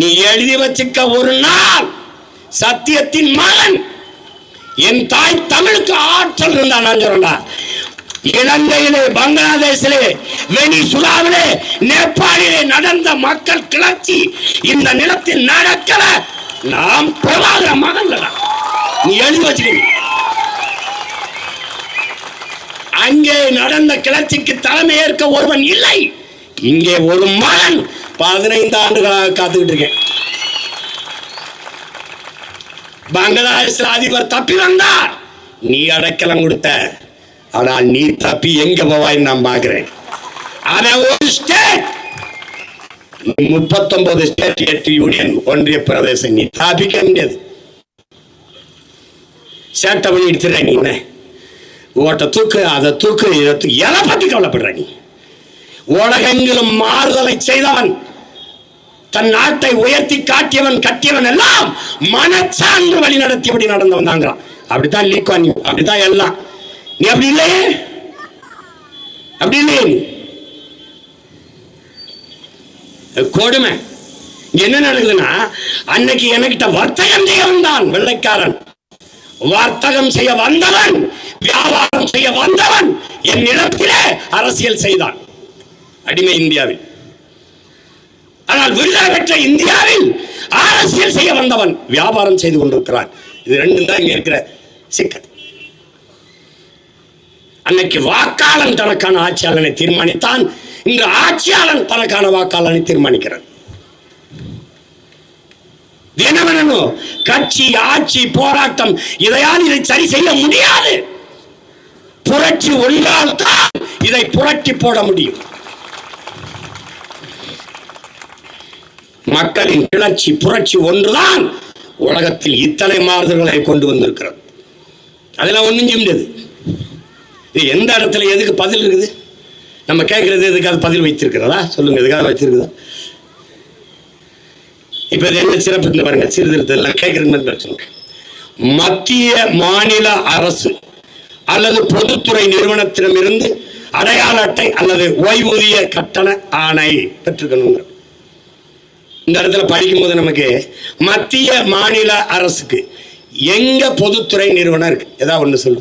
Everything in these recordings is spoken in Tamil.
நீ எழுதி வச்சுக்க ஒரு நாள் சத்தியத்தின் மகன். என் தாய் தமிழுக்கு ஆற்றல் இருந்தா நான் சொல்றேன்டா. இலங்கையிலே பங்களாதேஷிலே வெனிசுலாவிலே நேபாளிலே நடந்த மக்கள் கிளர்ச்சி இந்த நிலத்தில் நடக்கல. நாம் பிரபாகர மகன்ல நீ எழுதி வச்சுக்கணும் அங்கே நடந்த கிளர்ச்சிக்கு தலைமை ஏற்க ஒருவன் இல்லை. இங்கே ஒரு மகன். பதினைந்து ஆண்டுகளாக காத்துக்கிட்டு இருக்கேன். பங்களாதேஷ் அதிபர் தப்பி வந்தார். நீ அடைக்கலம் கொடுத்த. ஆனால் நீ தப்பி எங்க போவாய் நான் பாக்குறேன் அவன் ஒரு ஸ்டேட் முப்பத்தொன்பது ஸ்டேட் எட்டு யூனியன் ஒன்றிய பிரதேசம் நீ தாபிக்க முடியாது. சேட்டை பண்ணி எடுத்துற நீ என்ன? ஓட்ட தூக்கு அதை தூக்கு இதை தூக்கு எதை பத்தி கவலைப்படுற நீ? உலகெங்கிலும் மாறுதலை செய்தவன் தன் நாட்டை உயர்த்தி காட்டியவன் கட்டியவன் எல்லாம் மனச்சான்று வழி நடத்தியபடி நடந்தவன் தாங்கிறான் அப்படித்தான் லீக்வான் அப்படித்தான் எல்லாம். நீ அப்படி இல்லையே? அப்படி இல்லையே நீ? கொடுமை. என்ன நடக்குதுன்னா அன்னைக்கு என்கிட்ட வர்த்தகம் செய்ய வந்தான் வெள்ளைக்காரன். வர்த்தகம் செய்ய வந்தவன் வியாபாரம் செய்ய வந்தவன் என் நிலத்திலே அரசியல் செய்தான். அடிமை இந்தியாவில். ஆனால் விருதா பெற்ற இந்தியாவில் அரசியல் செய்ய வந்தவன் வியாபாரம் செய்து கொண்டிருக்கிறான். இது ரெண்டும் தான் இங்க இருக்கிற சிக்கல். அன்னைக்கு வாக்காளன் தனக்கான ஆட்சியாளனை தீர்மானித்தான். இன்று ஆட்சியாளன் தனக்கான வாக்காளனை தீர்மானிக்கிறான். தினமனோ கட்சி ஆட்சி போராட்டம் இதையால் இதை சரி செய்ய முடியாது. புரட்சி ஒன்றால் தான் இதை புரட்டி போட முடியும். மக்களின் கிளர்ச்சி புரட்சி ஒன்றுதான் உலகத்தில் இத்தனை மாறுதல்களை கொண்டு வந்திருக்கிறது. அதெல்லாம் ஒன்றும் செய்ய முடியாது. இது எந்த இடத்துல எதுக்கு பதில் இருக்குது? நம்ம கேட்கறது எதுக்காக பதில் வைத்திருக்கிறதா? சொல்லுங்க எதுக்காக வைத்திருக்குதா இப்போ இது என்ன சிறப்பு பாருங்க சீர்திருத்தம் எல்லாம் கேட்கறது சொல்லுங்க. மத்திய மாநில அரசு அல்லது பொதுத்துறை நிறுவனத்திடமிருந்து அடையாள அட்டை அல்லது ஓய்வூதிய கட்டண ஆணை பெற்றுக்கணுங்க இந்த இடத்துல படிக்கும்போது நமக்கு மத்திய மாநில அரசுக்கு எங்க பொதுத்துறை நிறுவனம் இருக்கு? ஏதாவது ஒன்று சொல்லு.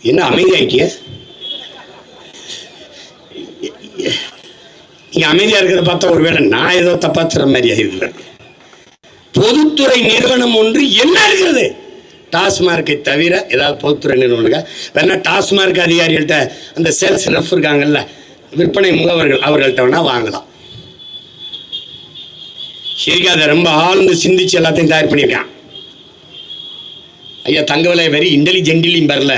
என்ன அமைதியாயிட்டிய நீங்க அமைதியா இருக்கிறத பார்த்தா ஒருவேளை நான் ஏதோ தப்பாத்துற மாதிரி ஆகிடுது பொதுத்துறை நிறுவனம் ஒன்று என்ன இருக்கிறது? டாஸ்மார்க்கை தவிர ஏதாவது பொதுத்துறை நிறுவனங்க வேணா டாஸ்மார்க் அதிகாரிகள்கிட்ட அந்த சேல்ஸ் ரெஃப் இருக்காங்கல்ல விற்பனை முகவர்கள் அவர்கள்ட்ட வேணா வாங்கலாம். சரிக்கா அதை ரொம்ப ஆழ்ந்து சிந்திச்சு எல்லாத்தையும் தயார் பண்ணியிருக்கான். ஐயா தங்கவிலை வெரி இன்டெலிஜென்ட்லியும் வரல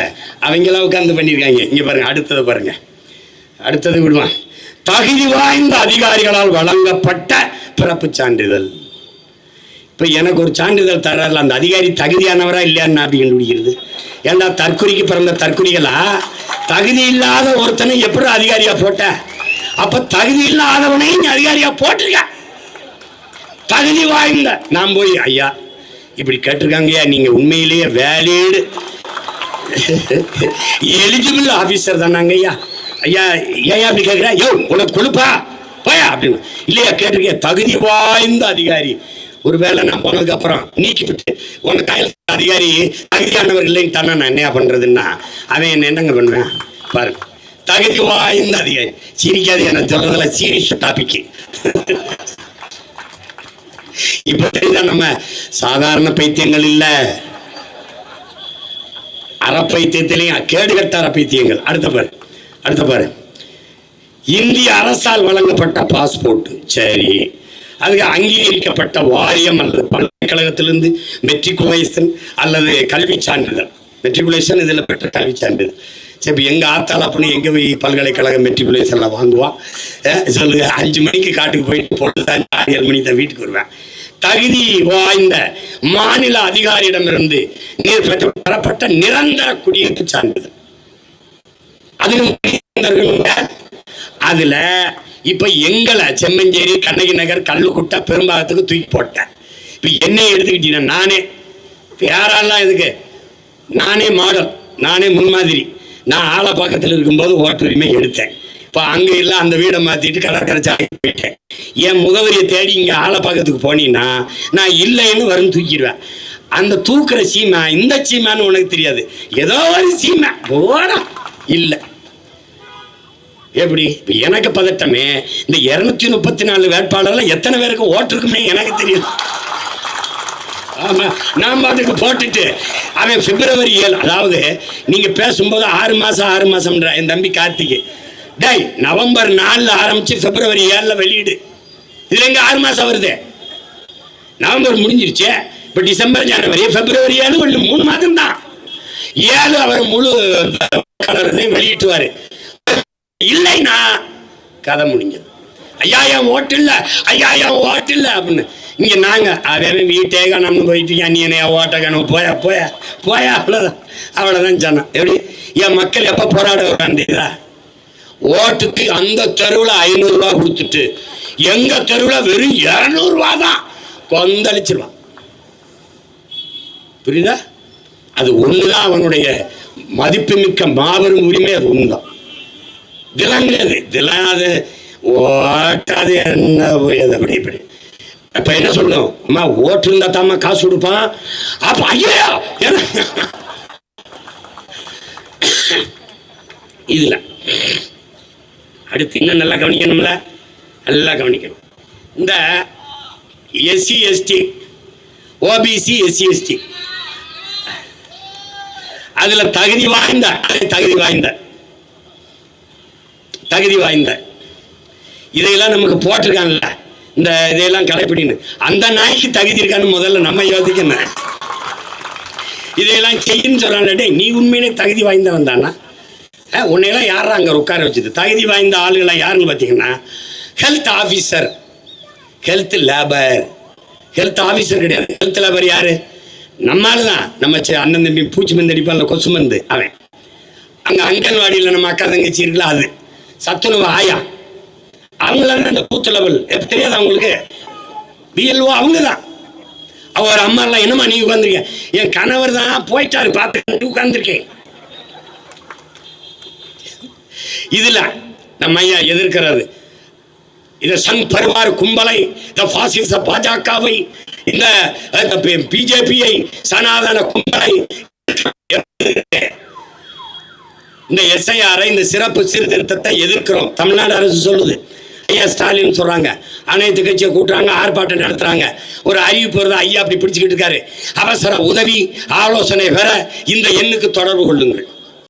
அவங்களாம் உட்காந்து பண்ணியிருக்காங்க. இங்கே பாருங்க அடுத்தது பாருங்க. அடுத்தது விடுவான் தகுதி வாய்ந்த அதிகாரிகளால் வழங்கப்பட்ட பிறப்புச் சான்றிதழ். இப்போ எனக்கு ஒரு சான்றிதழ் தர்றாருல அந்த அதிகாரி தகுதியானவரா இல்லையான்னு நான் அப்படி கண்டுபிடிக்கிறது. ஏன்டா தற்குறிக்கு பிறந்த தற்குறிகளா தகுதி இல்லாத ஒருத்தனை எப்படி அதிகாரியா போட்ட? அப்ப தகுதி இல்லாதவனையும் நீ அதிகாரியா போட்டிருக்க. தகுதி வாய்ந்த நான் போய் ஐயா இப்படி கேட்டிருக்காங்கய்யா நீங்க உண்மையிலேயே வேலிடு எலிஜிபிள் ஆபீசர் தானாங்க ஐயா ஐயா ஏன் அப்படி கேட்குறா யோ உனக்கு கொழுப்பா? போயா அப்படின்னு. இல்லையா கேட்டிருக்கேன் தகுதி வாய்ந்த அதிகாரி. ஒருவேளை நான் போனதுக்கு அப்புறம் நீக்கிவிட்டு உனக்கு கையில் அதிகாரி தகுதியானவர் இல்லைன்னு தானே நான் என்ன பண்றதுன்னா? அவன் என்ன என்னங்க பண்ணுவேன் பாருங்க. தகுதி வாய்ந்த அதிகாரி. சிரிக்காது என்ன சொல்றதுல சீரியஸ் டாபிக் இப்ப தெரியுதா நம்ம சாதாரண பைத்தியங்கள் இல்ல? அறப்பைத்தியத்திலையும் கேடு கட்ட அறப்பைத்தியங்கள் அடுத்த பாரு. அடுத்த பாரு. இந்திய அரசால் வழங்கப்பட்ட பாஸ்போர்ட் சரி. அதுக்கு அங்கீகரிக்கப்பட்ட வாரியம் அல்லது பல்கலைக்கழகத்திலிருந்து மெட்ரிகுலேஷன் அல்லது கல்வி சான்றிதழ். மெட்ரிகுலேஷன் இதில் பெற்ற கல்வி சான்றிதழ். சரி இப்போ எங்கள் ஆத்தாள் அப்படி எங்கே போய் பல்கலைக்கழகம் மெட்ரிகுலேஷனில் வாங்குவான் சொல்லு அஞ்சு மணிக்கு காட்டுக்கு போயிட்டு போட்டுதான் ஆறு ஏழு மணிக்கு தான் வீட்டுக்கு வருவேன். தகுதி வாய்ந்த மாநில அதிகாரியிடமிருந்து நீர் பெற்ற பெறப்பட்ட நிரந்தர குடியிருப்பு சான்றிதழ். அதிலும் அதுல இப்ப எங்களை செம்மஞ்சேரி கண்ணகி நகர் கல்லுக்குட்டை பெரும்பாகத்துக்கு தூக்கி போட்டேன். இப்ப என்னை எடுத்துக்கிட்டீங்கன்னா நானே. யாரெல்லாம் இதுக்கு? நானே மாடல் நானே முன்மாதிரி நான் ஆலப்பாக்கத்தில் இருக்கும்போது ஓட்டுரிமை எடுத்தேன். இப்போ அங்கே இல்லை அந்த வீடை மாற்றிட்டு கடற்கரை சாலை போயிட்டேன். என் முகவரியை தேடி இங்கே ஆலப்பாக்கத்துக்கு போனீங்கன்னா நான் இல்லைன்னு வரும் தூக்கிடுவேன். அந்த தூக்குற சீமை இந்த சீமான்னு உனக்கு தெரியாது. ஏதோ ஒரு சீமை. போடா. இல்லை. எப்படி? இப்போ எனக்கு பதட்டமே. இந்த இருநூத்தி முப்பத்தி நாலு வேட்பாளர்ல எத்தனை பேருக்கு ஓட்டிருக்குமே எனக்கு தெரியும். ஆமா நாம் அதுக்கு போட்டுட்டு அவன் பிப்ரவரி ஏழு அதாவது நீங்க பேசும்போது ஆறு மாசம் ஆறு மாசம்ன்ற என் தம்பி கார்த்திக் டேய் நவம்பர் நாலில் ஆரம்பிச்சு பிப்ரவரி ஏழில் வெளியீடு. இதுல எங்க ஆறு மாசம் வருது? நவம்பர் முடிஞ்சிருச்சு. இப்போ டிசம்பர் ஜனவரி பிப்ரவரி ஏழு ஒன்று மூணு மாதம் தான் ஏழு அவர் முழு கலரையும் வெளியிட்டுவாரு. இல்லைன்னா கதை முடிஞ்சது. ஐயா என் ஓட்டு இல்லை. ஐயா என் ஓட்டு இல்லை அப்படின்னு. இங்கே நாங்கள் அவன் வீட்டே கணம்னு போயிட்டு நீ என்ன ஓட்ட கணம் போயா போயா. போயா அவ்வளோதான் அவ்வளோதான் சொன்னேன். எப்படி? என் மக்கள் எப்போ போராட வராண்டா ஓட்டுக்கு அந்த தெருவில் ஐநூறுரூவா கொடுத்துட்டு எங்கள் தெருவில் வெறும் இரநூறுவா தான் கொந்தளிச்சிருவான். புரியுதா? அது ஒன்று தான் அவனுடைய மதிப்புமிக்க மாபெரும் உரிமை அது ஒண்ணுதான். விளங்குது. இதெல்லாம் அது ஓட்டாது என்ன அது அப்படி இப்படி. அப்ப என்ன சொல்லணும் அம்மா ஓட்டு இருந்தா தாம்மா காசு கொடுப்பான் அப்ப ஐயா! இதுல. அடுத்து இன்னும் நல்லா கவனிக்கணும்ல? நல்லா கவனிக்கணும். இந்த SC ST OBC SC ST அதுல தகுதி வாய்ந்த தகுதி வாய்ந்த தகுதி வாய்ந்த. இதையெல்லாம் நமக்கு போட்டிருக்காங்கல்ல. இந்த இதையெல்லாம் கடைப்பிடின்னு. அந்த நாய்க்கு தகுதி இருக்கான்னு முதல்ல நம்ம யோசிக்கணும். இதையெல்லாம் செய்யுன்னு சொல்கிறான்டே நீ உண்மையிலே தகுதி வாய்ந்தவன் தானா? உன்னையெல்லாம் யாரா அங்கே உட்கார வச்சது? தகுதி வாய்ந்த ஆளுகளாக யாருன்னு பார்த்தீங்கன்னா health officer health labour health officer கிடையாது. ஹெல்த் லேபர் யாரு? நம்மால் தான் நம்ம அண்ணன் தம்பி பூச்சி மருந்து அடிப்பான்ல கொசு மருந்து. அவன். அங்கே அங்கன்வாடியில் நம்ம அக்கா தங்கச்சி இருக்குல்ல அது. சத்துணவு ஆயா. அவங்களாம் அந்த பூத்து லெவல் எப்போ தெரியாது அவங்களுக்கு பிஎல்ஓ அவங்க தான் அவர் அம்மாலாம் என்னம்மா நீ உட்காந்துருக்கேன் என் கணவர் தான் போயிட்டாரு பார்த்து உட்காந்துருக்கேன் இதுல நம்ம ஐயா எதிர்க்கிறது இந்த சங் பரிவார் கும்பலை இந்த பாசிச பாஜகவை இந்த பிஜேபியை சனாதன கும்பலை இந்த எஸ்ஐஆரை இந்த சிறப்பு சீர்திருத்தத்தை எதிர்க்கிறோம். தமிழ்நாடு அரசு சொல்லுது. ஐயா ஸ்டாலின் சொல்றாங்க. அனைத்து கட்சியை கூட்டுறாங்க ஆர்ப்பாட்டம் நடத்துறாங்க. ஒரு அறிவிப்பு வருது ஐயா அப்படி பிடிச்சுக்கிட்டு இருக்காரு. அவசர உதவி ஆலோசனை பெற இந்த எண்ணுக்கு தொடர்பு கொள்ளுங்கள்.